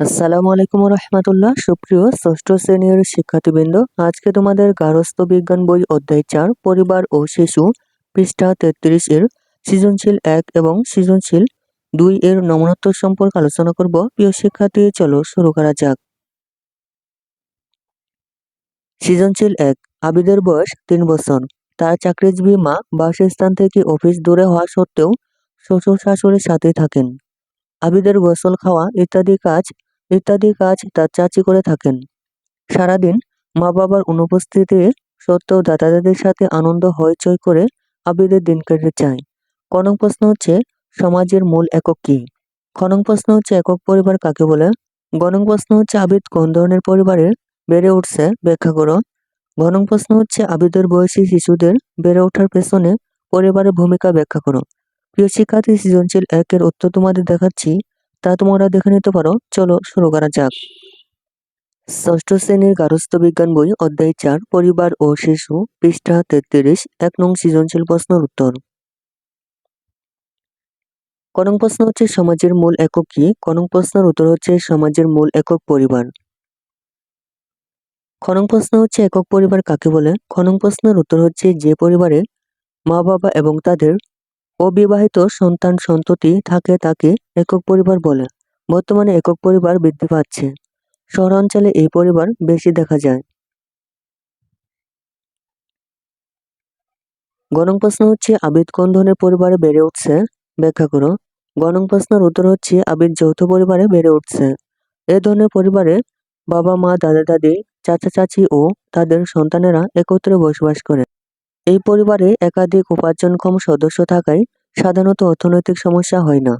আসসালামু আলাইকুম রহমতুল্লাহ সুপ্রিয় ষষ্ঠ শ্রেণির শিক্ষার্থীবৃন্দ, আজকে তোমাদের গার্হস্থ্য বিজ্ঞান বই অধ্যায় চার, পরিবার ও শিশু, পৃষ্ঠা তেত্রিশ এর সৃজনশীল এক এবং সৃজনশীল দুই এর নমনত্ব সম্পর্কে আলোচনা করব। প্রিয় শিক্ষার্থী, চলো শুরু করা যাক। সৃজনশীল এক, আবিদের বয়স তিন বছর। তার চাকরিজীবী মা বাসস্থান থেকে অফিস দূরে হওয়া সত্ত্বেও শ্বশুর শাশুড়ির সাথে থাকেন। আবিদের গোসল খাওয়া ইত্যাদি কাজ ইত্যাদি কাজ তার চাচি করে থাকেন। সারাদিন মা বাবার অনুপস্থিতি সত্ত্বেও দাদা দাদির সাথে আনন্দ, হইচই করে আবিদের দিন কেটে যায়। কনক প্রশ্ন হচ্ছে, সমাজের মূল একক কি? খনক প্রশ্ন হচ্ছে, একক পরিবার কাকে বলে? গণক প্রশ্ন হচ্ছে আবিদ কোন ধরনের পরিবারে বেড়ে উঠছে? ব্যাখ্যা করো ঘনক প্রশ্ন হচ্ছে আবিদের বয়সী শিশুদের বেড়ে ওঠার পেছনে পরিবারের ভূমিকা ব্যাখ্যা করো প্রিয় শিক্ষার্থী, সৃজনশীল একের উত্তর তোমাদের দেখাচ্ছি। তা তোমরা দেখে নিতে পারো। চলো শুরু করা যাক। ষষ্ঠ শ্রেণির গার্হস্থ্য বিজ্ঞান বই, অধ্যায় চার, পরিবার ও শিশু, পৃষ্ঠা তেত্রিশ, এক নং সৃজনশীল প্রশ্নের উত্তর। কনং প্রশ্ন হচ্ছে সমাজের মূল একক কি? কনং প্রশ্নের উত্তর হচ্ছে সমাজের মূল একক পরিবার। খনং প্রশ্ন হচ্ছে একক পরিবার কাকে বলে? খনং প্রশ্নের উত্তর হচ্ছে যে পরিবারে মা বাবা এবং তাদের অবিবাহিত সন্তান সন্ততি থাকে তাকে একক পরিবার বলে। বর্তমানে একক পরিবার বৃদ্ধি পাচ্ছে। শহরাঞ্চলে এই পরিবার বেশি দেখা যায়। গণং প্রশ্ন হচ্ছে, আবিদ কোন ধরনের পরিবারে বেড়ে উঠছে? ব্যাখ্যা করো। গণং প্রশ্নের উত্তর হচ্ছে, আবিদ যৌথ পরিবারে বেড়ে উঠছে। এ ধরনের পরিবারে বাবা মা দাদা দাদি চাচা চাচি ও তাদের সন্তানেরা একত্রে বসবাস করে। এই পরিবারে একাধিক উপার্জনক্ষম সদস্য থাকায় সাধারণত অর্থনৈতিক সমস্যা হয় না।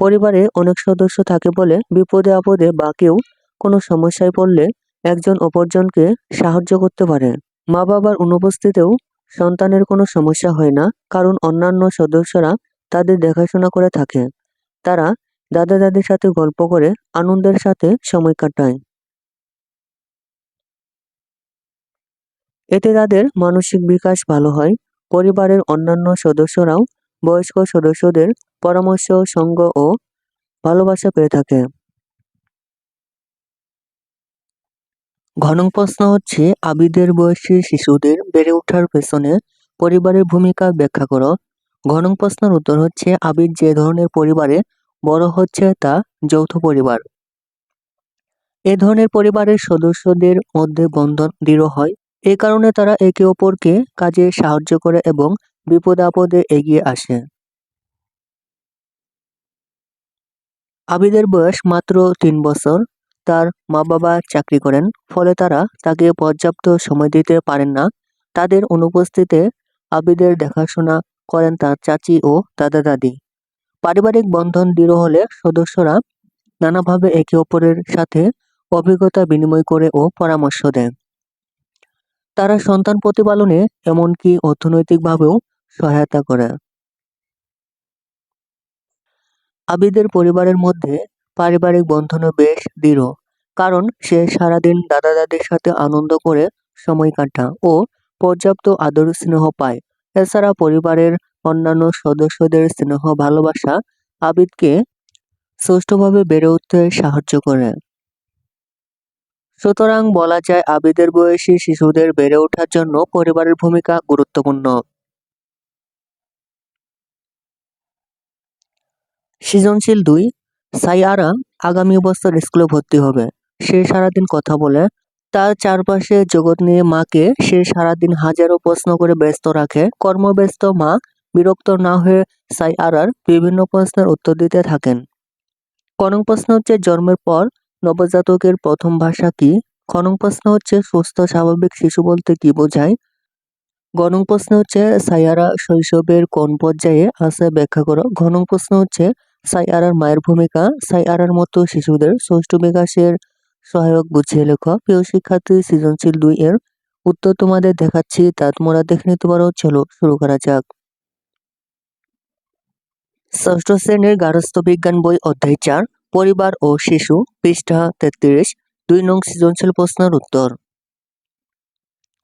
পরিবারে অনেক সদস্য থাকে বলে বিপদে আপদে বা কেউ কোনো সমস্যায় পড়লে একজন অপরজনকে সাহায্য করতে পারে। মা বাবার অনুপস্থিতেও সন্তানের কোনো সমস্যা হয় না, কারণ অন্যান্য সদস্যরা তাদের দেখাশোনা করে থাকে। তারা দাদা দাদির সাথে গল্প করে, আনন্দের সাথে সময় কাটায়। এতে তাদের মানসিক বিকাশ ভালো হয়। পরিবারের অন্যান্য সদস্যরাও বয়স্ক সদস্যদের পরামর্শ, সঙ্গ ও ভালোবাসা পেয়ে থাকে। ঘনং প্রশ্ন হচ্ছে, আবিদের বয়সী শিশুদের বেড়ে ওঠার পেছনে পরিবারের ভূমিকা ব্যাখ্যা করো। ঘনং প্রশ্নের উত্তর হচ্ছে, আবিদ যে ধরনের পরিবারে বড় হচ্ছে তা যৌথ পরিবার। এ ধরনের পরিবারের সদস্যদের মধ্যে বন্ধন দৃঢ় হয়। এ কারণে তারা একে অপরকে কাজে সাহায্য করে এবং বিপদ আপদে এগিয়ে আসে। আবিদের বয়স মাত্র তিন বছর। তার মা বাবা চাকরি করেন, ফলে তারা তাকে পর্যাপ্ত সময় দিতে পারেন না। তাদের অনুপস্থিতিতে আবিদের দেখাশোনা করেন তার চাচি ও দাদা দাদি। পারিবারিক বন্ধন দৃঢ় হলে সদস্যরা নানাভাবে একে অপরের সাথে অভিজ্ঞতা বিনিময় করে ও পরামর্শ দেয় তারা সন্তান প্রতিপালনে এমনকি অর্থনৈতিকভাবেও সহায়তা করে। আবিদের পরিবারের মধ্যে পারিবারিক বন্ধনও বেশ দৃঢ়, কারণ সে সারাদিন দাদা দাদির সাথে আনন্দ করে সময় কাটা ও পর্যাপ্ত আদর স্নেহ পায়। এছাড়া পরিবারের অন্যান্য সদস্যদের স্নেহ ভালোবাসা আবিদকে সুষ্ঠুভাবে বেড়ে উঠতে সাহায্য করে। সুতরাং বলা যায় আবিদের বয়সী শিশুদের বেড়ে ওঠার জন্য পরিবারের ভূমিকা গুরুত্বপূর্ণ। সৃজনশীল দুই, সাইয়ারা আগামী বছর স্কুলে ভর্তি হবে। সে সারাদিন কথা বলে, তার চারপাশে জগৎ নিয়ে মাকে সে সারাদিন হাজারো প্রশ্ন করে ব্যস্ত রাখে। কর্মব্যস্ত মা বিরক্ত না হয়ে সাইয়ারার বিভিন্ন প্রশ্নের উত্তর দিতে থাকেন। কনং প্রশ্ন হচ্ছে জন্মের পর নবজাতকের প্রথম ভাষা কি? খনং প্রশ্ন হচ্ছে, সুস্থ, স্বাভাবিক শিশু বলতে কি বোঝায়? গণং প্রশ্ন হচ্ছে সাইয়ারা শৈশবের কোন পর্যায়ে আছে ব্যাখ্যা করো। ঘনং প্রশ্ন হচ্ছে সাইয়ারার মায়ের ভূমিকা। সাইয়ারার মতো শিশুদের সুষ্ঠু বিকাশের সহায়ক বুঝিয়ে লেখ। প্রিয় শিক্ষার্থী, সৃজনশীল দুই এর উত্তর তোমাদের দেখাচ্ছি। তা তোমরা দেখে নিতে পারো চলো শুরু করা যাক। ষষ্ঠ শ্রেণির গার্হস্থ্য বিজ্ঞান বই অধ্যায় চার। পরিবার ও শিশু, পৃষ্ঠা তেত্রিশ, দুই নং সৃজনশীল প্রশ্নের উত্তর।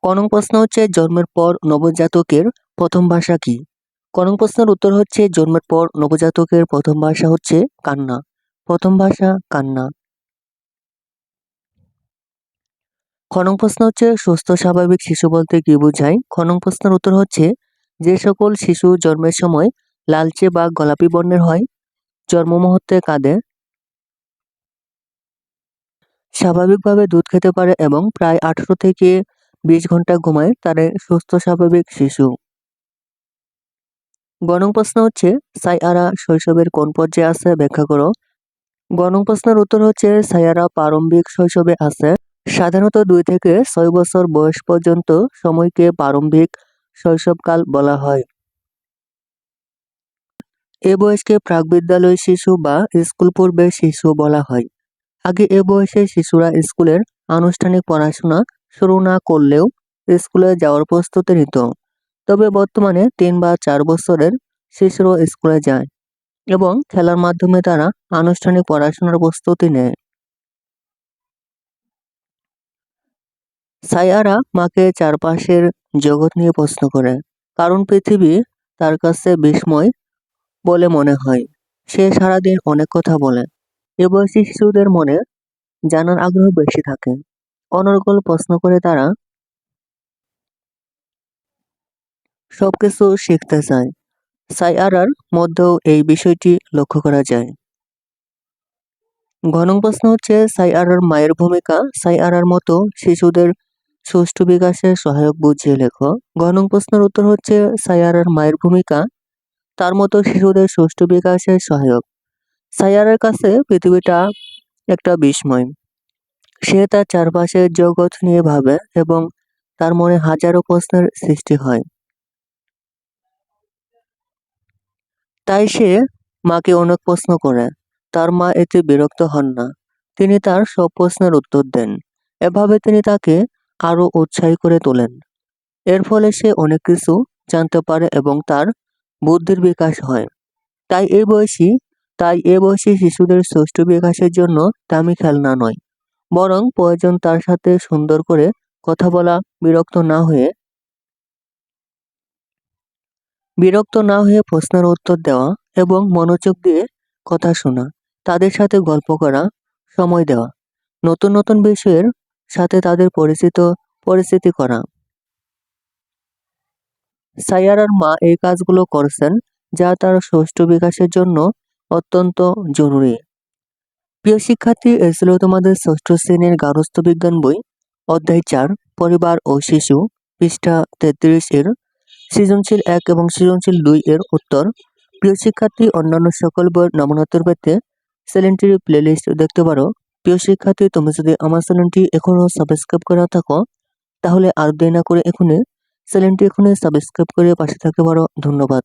ক নং প্রশ্ন হচ্ছে, জন্মের পর নবজাতকের প্রথম ভাষা কি? ক করং প্রশ্নের উত্তর হচ্ছে, জন্মের পর নবজাতকের প্রথম ভাষা হচ্ছে কান্না। প্রথম ভাষা কান্না। খনং প্রশ্ন হচ্ছে, সুস্থ, স্বাভাবিক শিশু বলতে কি বোঝায়? খনং প্রশ্নের উত্তর হচ্ছে, যে সকল শিশু জন্মের সময় লালচে বা গোলাপি বর্ণের হয় জন্ম মুহূর্তে কাঁদে স্বাভাবিকভাবে দুধ খেতে পারে এবং প্রায় আঠারো থেকে বিশ ঘণ্টা ঘুমায় তাদের সুস্থ স্বাভাবিক শিশু। গণং প্রশ্ন হচ্ছে, সাইয়ারা শৈশবের কোন পর্যায়ে আছে? ব্যাখ্যা করো। গণং প্রশ্নের উত্তর হচ্ছে, সাইয়ারা প্রারম্ভিক শৈশবে আছে। সাধারণত দুই থেকে ছয় বছর বয়স পর্যন্ত সময়কে প্রারম্ভিক শৈশবকাল বলা হয়। এ বয়সকে প্রাক বিদ্যালয় শিশু বা স্কুল পূর্বে শিশু বলা হয়। আগে এ বয়সে শিশুরা স্কুলের আনুষ্ঠানিক পড়াশোনা শুরু না করলেও স্কুলে যাওয়ার প্রস্তুতি নিত। তবে বর্তমানে তিন বা চার বছরের শিশুরা স্কুলে যায় এবং খেলার মাধ্যমে তারা আনুষ্ঠানিক পড়াশোনার প্রস্তুতি নেয়। সায়ারা মাকে চারপাশের জগৎ নিয়ে প্রশ্ন করে, কারণ পৃথিবী তার কাছে বিস্ময় বলে মনে হয়। সে সারাদিন অনেক কথা বলে। এ বয়সী শিশুদের মনে জানার আগ্রহ বেশি থাকে। অনর্গল প্রশ্ন করে তারা সবকিছু শিখতে চায়। সাইয়ারার মধ্যেও এই বিষয়টি লক্ষ্য করা যায়। ঘন প্রশ্ন হচ্ছে, সাইয়ারার মায়ের ভূমিকা? সাইয়ারার মতো শিশুদের সুষ্ঠু বিকাশে সহায়ক বুঝিয়ে লেখো। ঘন প্রশ্নের উত্তর হচ্ছে, সাইয়ারার মায়ের ভূমিকা? তার মতো শিশুদের সুষ্ঠু বিকাশে সহায়ক। সাইয়ারের কাছে পৃথিবীটা একটা বিস্ময়। সে তার চারপাশের জগৎ নিয়ে ভাবে এবং তার মনে হাজারো প্রশ্নের সৃষ্টি হয়। তাই সে মাকে অনেক প্রশ্ন করে। তার মা এতে বিরক্ত হন না। তিনি তার সব প্রশ্নের উত্তর দেন। এভাবে তিনি তাকে আরও উৎসাহী করে তোলেন। এর ফলে সে অনেক কিছু জানতে পারে এবং তার বুদ্ধির বিকাশ হয়। তাই এই বয়সী তাই এ বয়সী শিশুদের সুষ্ঠু বিকাশের জন্য দামি খেলনা নয়, বরং প্রয়োজন তার সাথে সুন্দর করে কথা বলা, বিরক্ত না হয়ে, বিরক্ত না হয়ে প্রশ্নের উত্তর দেওয়া এবং মনোযোগ দিয়ে কথা শোনা, তাদের সাথে গল্প করা, সময় দেওয়া, নতুন নতুন বিষয়ের সাথে তাদের পরিচিত পরিস্থিতি করা। সাইয়ারার মা এই কাজগুলো করছেন যা তার ষষ্ঠ বিকাশের জন্য অত্যন্ত জরুরি। প্রিয় শিক্ষার্থী, এ ছিল তোমাদের ষষ্ঠ শ্রেণির গার্হস্থ বিজ্ঞান বই, অধ্যায় চার, পরিবার ও শিশু, পৃষ্ঠা তেত্রিশ এর সৃজনশীল এক এবং সৃজনশীল দুই এর উত্তর। প্রিয় শিক্ষার্থী, অন্যান্য সকল বইয়ের নমনোত্তর পেতে চ্যানেলটির প্লেলিস্ট দেখতে পারো। প্রিয় শিক্ষার্থী, তুমি যদি আমার চ্যানেলটি এখনও সাবস্ক্রাইব করে থাকো, তাহলে আর দেরি না করে এখনই চ্যানেলটি এখনই সাবস্ক্রাইব করে পাশে থাকতে পারো। ধন্যবাদ।